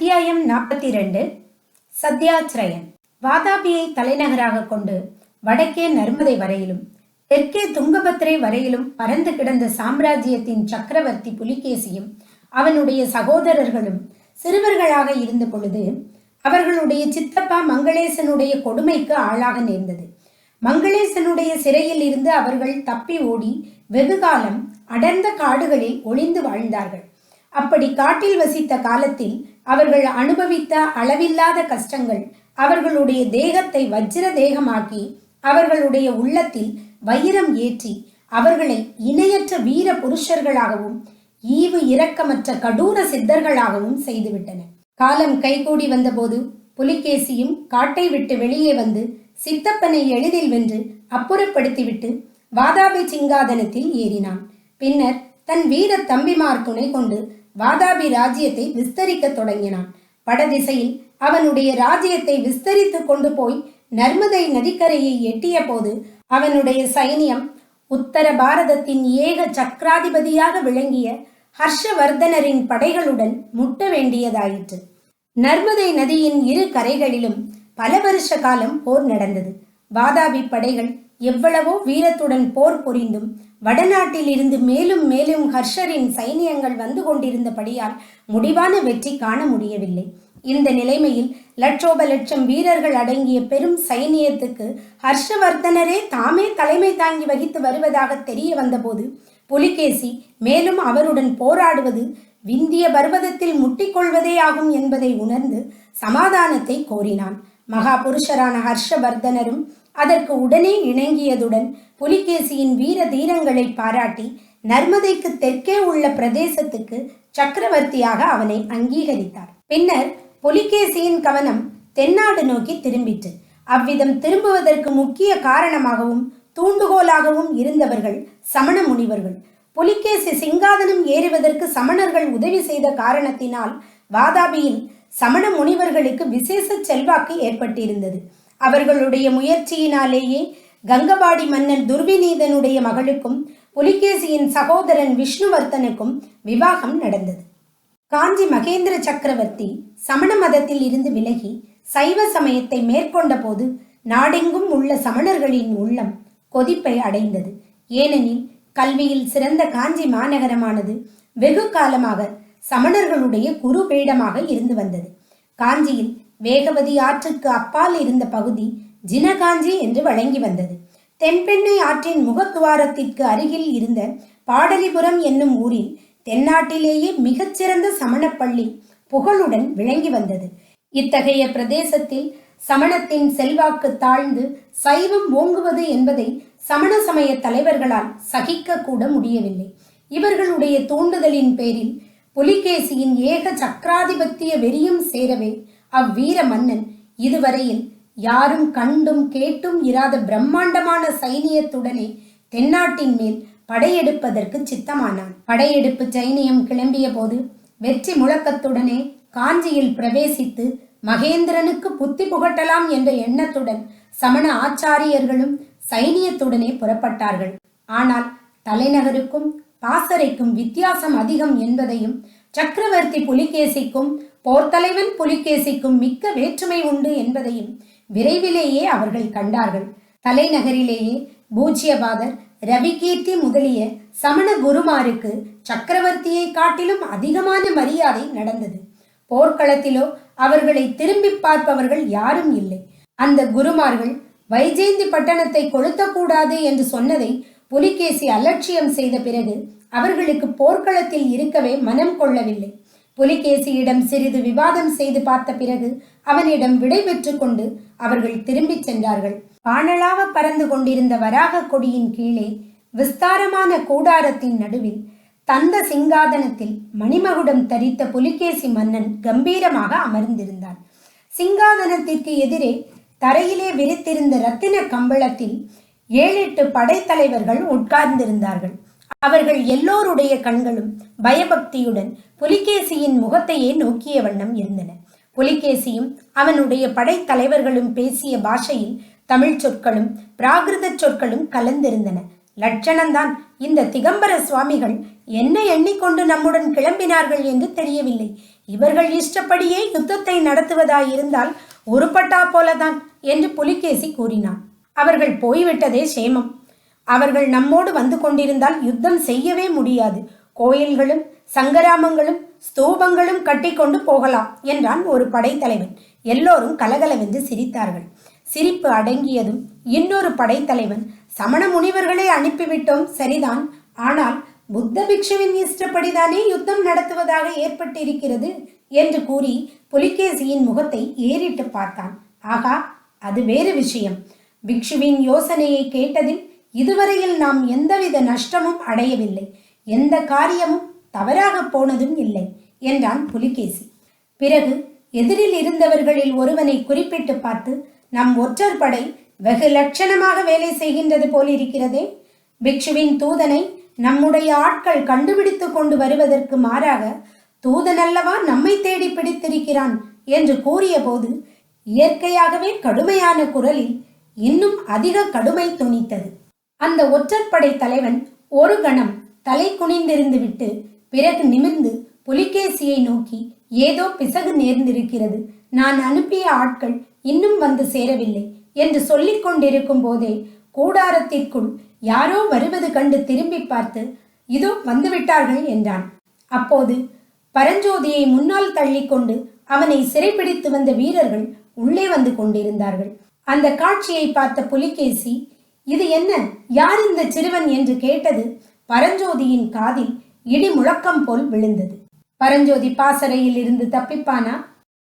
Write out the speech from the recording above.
அத்தியாயம் நாற்பத்தி ரெண்டு சத்யாச்சிரயன். வாதாபியை தலைநகராக கொண்டு வடக்கே நர்மதை வரையிலும் தெற்கே துங்கபத்திரை வரையிலும் பறந்து கிடந்த சாம்ராஜ்யத்தின் சக்கரவர்த்தி புலிகேசியும் அவனுடைய சகோதரர்களும் சிறுவர்களாக இருந்த பொழுது அவர்களுடைய சித்தப்பா மங்களேசனுடைய கொடுமைக்கு ஆளாக நேர்ந்தது. மங்களேசனுடைய சிறையில் இருந்து அவர்கள் தப்பி ஓடி வெகுகாலம் அடர்ந்த காடுகளில் ஒளிந்து வாழ்ந்தார்கள். அப்படி காட்டில் வசித்த காலத்தில் அவர்கள் அனுபவித்த அளவில்லாத கஷ்டங்கள் அவர்களுடைய தேகத்தை வஜ்ர தேகமாக்கி அவர்களுடைய உள்ளத்தில் வைரம் ஏற்றி அவர்களை இணையற்ற வீர புருஷர்களாகவும் ஈவு இரக்கமற்ற கடூர சித்தர்களாகவும் செய்துவிட்டன காலம் கைகூடி வந்தபோது புலிகேசியும் காட்டை விட்டு வெளியே வந்து சித்தப்பனை எளிதில் வென்று அப்புறப்படுத்திவிட்டு வாதாபி சிங்காதனத்தில் ஏறினான். பின்னர் தன் வீர தம்பிமார் துணை கொண்டு வாதாபி ராஜ்யத்தை விஸ்தரிக்க தொடங்கினான். வடதிசையில் அவனுடைய ராஜ்யத்தை விஸ்தரித்து கொண்டு போய் நர்மதை நதிக்கரையை எட்டிய போது அவனுடைய சைனியம் உத்தர பாரதத்தின் ஏக சக்கராதிபதியாக விளங்கிய ஹர்ஷவர்தனரின் படைகளுடன் முட்ட வேண்டியதாயிற்று. நர்மதை நதியின் இரு கரைகளிலும் பல வருஷ காலம் போர் நடந்தது. வாதாபி படைகள் எவ்வளவோ வீரத்துடன் போர் புரிந்தும் வடநாட்டில் இருந்து மேலும் மேலும் ஹர்ஷரின் சைனியங்கள் வந்து கொண்டிருந்தபடியால் முடிவான வெற்றி காண முடியவில்லை. இந்த நிலைமையில் லட்சோப லட்சம் வீரர்கள் அடங்கிய பெரும் சைனியத்துக்கு ஹர்ஷவர்தனரே தாமே தலைமை தாங்கி வகித்து வருவதாக தெரிய வந்தபோது புலிகேசி மேலும் அவருடன் போராடுவது விந்திய பர்வதத்தில் முட்டிக்கொள்வதே ஆகும் என்பதை உணர்ந்து சமாதானத்தை கோரினான். மகா புருஷரான ஹர்ஷவர்தனரும் அதற்கு உடனே இணங்கியதுடன் புலிகேசியின் வீர தீரங்களை பாராட்டி நர்மதைக்கு தெற்கே உள்ள பிரதேசத்துக்கு சக்கரவர்த்தியாக அவனை அங்கீகரித்தார். பின்னர் புலிகேசியின் கவனம் தென்னாடு நோக்கி திரும்பிற்று. அவ்விதம் திரும்புவதற்கு முக்கிய காரணமாகவும் தூண்டுகோலாகவும் இருந்தவர்கள் சமண முனிவர்கள். புலிகேசி சிங்காதனம் ஏறுவதற்கு சமணர்கள் உதவி செய்த காரணத்தினால் வாதாபியில் சமண முனிவர்களுக்கு விசேஷ செல்வாக்கு ஏற்பட்டிருந்தது. அவர்களுடைய முயற்சியினாலேயே கங்கபாடி மன்னன் துர்விநீதனுடைய மகளுக்கும் புலிகேசியின் சகோதரன் விஷ்ணுவர்த்தனுக்கும் விவாகம் நடந்தது. காஞ்சி மகேந்திர சக்கரவர்த்தி சமண மதத்தில் இருந்து விலகி சைவ சமயத்தை மேற்கொண்ட போது நாடெங்கும் உள்ள சமணர்களின் உள்ளம் கொதிப்பை அடைந்தது. ஏனெனில் கல்வியில் சிறந்த காஞ்சி மாநகரமானது வெகு காலமாக சமணர்களுடைய குரு பீடமாக இருந்து வந்தது. காஞ்சியில் வேகவதி ஆற்றுக்கு அப்பால் இருந்த பகுதி ஜினகாஞ்சி என்று வழங்கி வந்தது. தென்பெண்ணை ஆற்றின் முகத்துவாரத்திற்கு அருகில் இருந்த பாடலிபுரம் என்னும் ஊரில் தென்னாட்டிலேயே மிகச்சிறந்த சமணப்பள்ளி புகழுடன் விளங்கி வந்தது. இத்தகைய பிரதேசத்தில் சமணத்தின் செல்வாக்கு தாழ்ந்து சைவம் ஓங்குவது என்பதை சமண சமய தலைவர்களால் சகிக்க கூட முடியவில்லை. இவர்களுடைய தூண்டுதலின் பேரில் புலிகேசியின் ஏக சக்கராதிபத்திய வெறியும் சேரவே அவ்வீர மன்னன் இதுவரையில் யாரும் கண்டும் கேட்டும் இராத பிரம்மாண்டமான சைனியத்துடனே தென்னாட்டின் மேல் படையெடுப்பதற்கு சித்தமானான். படையெடுப்பு சைனியம் கிளம்பிய போது வெற்றி முழக்கத்துடனே காஞ்சியில் பிரவேசித்து மகேந்திரனுக்கு புத்தி புகட்டலாம் என்ற எண்ணத்துடன் சமண ஆச்சாரியர்களும் சைனியத்துடனே புறப்பட்டார்கள். ஆனால் தலைநகருக்கும் பாசறைக்கும் வித்தியாசம் அதிகம் என்பதையும் சக்கரவர்த்தி புலிகேசிக்கும் போர்த்தலைவன் புலிகேசிக்கும் மிக்க வேற்றுமை உண்டு என்பதையும் விரைவிலேயே அவர்கள் கண்டார்கள். தலைநகரிலேயே பூஜ்யபாதர் ரவிகீர்த்தி முதலிய சமண குருமாருக்கு சக்கரவர்த்தியை காட்டிலும் அதிகமான மரியாதை நடந்தது. போர்க்களத்திலோ அவர்களை திரும்பி பார்ப்பவர்கள் யாரும் இல்லை. அந்த குருமார்கள் வைஜெயந்தி பட்டணத்தை கொளுத்தக்கூடாது என்று சொன்னதை புலிகேசி அலட்சியம் செய்த பிறகு அவர்களுக்கு போர்க்களத்தில் இருக்கவே மனம் கொள்ளவில்லை. புலிகேசியிடம் சிறிது விவாதம் செய்து பார்த்த பிறகு அவனிடம் விடை பெற்று கொண்டு அவர்கள் திரும்பிச் சென்றார்கள். பாணலாக பறந்து கொண்டிருந்த வராக கொடியின் கீழே விஸ்தாரமான கூடாரத்தின் நடுவில் தந்த சிங்காதனத்தில் மணிமகுடம் தரித்த புலிகேசி மன்னன் கம்பீரமாக அமர்ந்திருந்தான். சிங்காதனத்திற்கு எதிரே தரையிலே விரித்திருந்த ரத்தின கம்பளத்தில் ஏழெட்டு படைத்தலைவர்கள் உட்கார்ந்திருந்தார்கள். அவர்கள் எல்லோருடைய கண்களும் பயபக்தியுடன் புலிகேசியின் முகத்தையே நோக்கிய வண்ணம் இருந்தன. புலிகேசியும் அவனுடைய படைத்தலைவர்களும் பேசிய பாஷையில் தமிழ் சொற்களும் பிராகிருத சொற்களும் கலந்திருந்தன. லட்சணம்தான் இந்த திகம்பர சுவாமிகள் என்ன எண்ணிக்கொண்டு நம்முடன் கிளம்பினார்கள் என்று தெரியவில்லை. இவர்கள் இஷ்டப்படியே யுத்தத்தை நடத்துவதாயிருந்தால் உருப்பட்டா போலதான் என்று புலிகேசி கூறினான். அவர்கள் போய்விட்டதே சேமம். அவர்கள் நம்மோடு வந்து கொண்டிருந்தால் யுத்தம் செய்யவே முடியாது. கோயில்களும் சங்கராமங்களும் ஸ்தூபங்களும் கட்டிக்கொண்டு போகலாம் என்றான் ஒரு படைத்தலைவன். எல்லோரும் கலகலவென்று சிரித்தார்கள். சிரிப்பு அடங்கியதும் இன்னொரு படைத்தலைவன் சமண முனிவர்களை அனுப்பிவிட்டோம் சரிதான். ஆனால் புத்த பிக்ஷுவின் இஷ்டப்படிதானே யுத்தம் நடத்துவதாக ஏற்பட்டிருக்கிறது என்று கூறி புலிகேசியின் முகத்தை ஏறிட்டு பார்த்தான். ஆகா அது வேறு விஷயம். பிக்ஷுவின் யோசனையை கேட்டதில் இதுவரையில் நாம் எந்தவித நஷ்டமும் அடையவில்லை. எந்த காரியமும் தவறாக போனதும் இல்லை என்றான் புலிகேசி. பிறகு எதிரில் இருந்தவர்களில் ஒருவனை குறிப்பிட்டு பார்த்து நம் ஒற்றர் படை வெகு லட்சணமாக வேலை செய்கின்றது போலிருக்கிறதே. பிக்ஷுவின் தூதனை நம்முடைய ஆட்கள் கண்டுபிடித்து கொண்டு வருவதற்கு மாறாக தூதனல்லவா நம்மை தேடி பிடித்திருக்கிறான் என்று கூறியபோது இயற்கையாகவே கடுமையான குரலில் இன்னும் அதிக கடுமை துணித்தது அந்த ஒற்றற்படை தலைவன் ஒரு கணம் தலை குனிந்திருந்து விட்டு பிறகு நிமிர்ந்து புலிகேசியை நோக்கி ஏதோ பிசகு நேர்ந்திருக்கிறது. நான் அனுப்பிய ஆட்கள் இன்னும் வந்து சேரவில்லை என்று சொல்லிக் கொண்டிருக்கும் போதே கூடாரத்திற்குள் யாரோ வருவது கண்டு திரும்பி பார்த்து இதோ வந்துவிட்டார்கள் என்றான். அப்போது பரஞ்சோதியை முன்னால் தள்ளிக்கொண்டு அவனை சிறைப்பிடித்து வந்த வீரர்கள் உள்ளே வந்து கொண்டிருந்தார்கள். அந்த காட்சியை பார்த்த புலிகேசி இது என்ன? யார் இந்த சிறுவன் என்று கேட்டது பரஞ்சோதியின் காதில் இடி முழக்கம் போல் விழுந்தது. பரஞ்சோதி பாசறையில் இருந்து தப்பிப்பானா?